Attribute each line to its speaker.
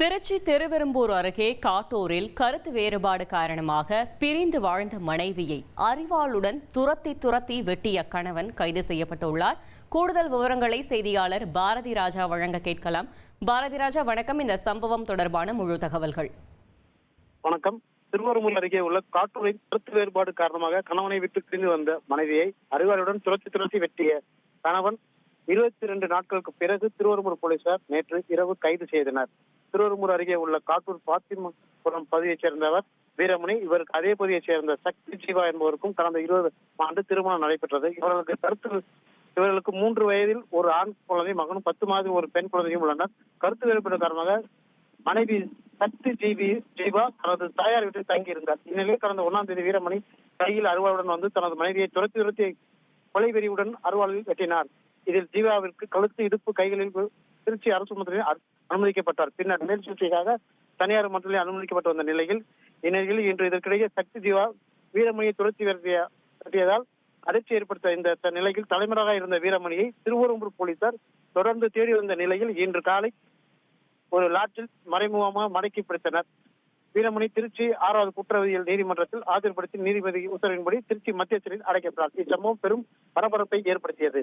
Speaker 1: திருச்சி திருவெரும்பூர் அருகே காட்டூரில் கருத்து வேறுபாடு காரணமாக பிரிந்து வாழ்ந்த மனைவியை அறிவாளுடன் துரத்தி துரத்தி வெட்டிய கணவன் கைது செய்யப்பட்டுள்ளார். கூடுதல் விவரங்களை செய்தியாளர் பாரதி ராஜா வழங்க கேட்கலாம். பாரதி ராஜா வணக்கம். இந்த சம்பவம் தொடர்பான முழு தகவல்கள்.
Speaker 2: வணக்கம். திருவாரூர் அருகே உள்ள காட்டூரில் கருத்து வேறுபாடு காரணமாக கணவனை விட்டு பிரிந்து வந்த மனைவியை அறிவாளுடன் துரத்தி துரத்தி வெட்டிய கணவன் இருபத்தி இரண்டு நாட்களுக்கு பிறகு திருவருமூர் போலீசார் நேற்று இரவு கைது செய்தனர். திருவருமூர் அருகே உள்ள காட்டூர் பாத்திமபுரம் பகுதியைச் சேர்ந்தவர் வீரமணி. இவருக்கு அதே பகுதியைச் சேர்ந்த சக்தி ஜீவா என்பவருக்கும் கடந்த இருபது ஆண்டு திருமணம் நடைபெற்றது. இவர்களுக்கு கருத்து இவர்களுக்கு மூன்று வயதில் ஒரு ஆண் குழந்தை மகனும் பத்து மாதம் ஒரு பெண் குழந்தையும் உள்ளனர். கருத்து வேறுபாடு காரணமாக மனைவி சக்தி ஜீவி ஜீவா தனது தாயார் வீட்டில் தங்கியிருந்தார். இந்நிலையில் கடந்த ஒன்னாம் தேதி வீரமணி கையில் அருவாளுடன் வந்து தனது மனைவியை துரத்தி துரத்தி கொலை வெறியுடன் அருவாளில் வெட்டினார். இதில் ஜீவாவிற்கு கழுத்து இடுப்பு கைகளில் திருச்சி அரசு மருத்துவமனையில் அனுமதிக்கப்பட்டார். பின்னர் மேல் சிகிச்சைக்காக தனியார் மருத்துவமனையில் அனுமதிக்கப்பட்டு வந்த நிலையில் இந்நிலையில் இன்று இதற்கிடையே சக்தி ஜீவா வீரமணியை துரத்தி வெட்டிய அதிர்ச்சி ஏற்படுத்த இந்த நிலையில் தலைமறையாக இருந்த வீரமணியை திருவரம்பூர் போலீசார் தொடர்ந்து தேடி வந்த நிலையில் இன்று காலை ஒரு லாட்டில் மறைமுகமாக மடக்கி பிடித்தனர். வீரமணி திருச்சி ஆறாவது குற்றவியல் நீதிமன்றத்தில் ஆஜர்படுத்தி நீதிபதி உத்தரவின்படி திருச்சி மத்திய சிறையில் அடைக்கப்பட்டார். இச்சம்பவம் பெரும் பரபரப்பை ஏற்படுத்தியது.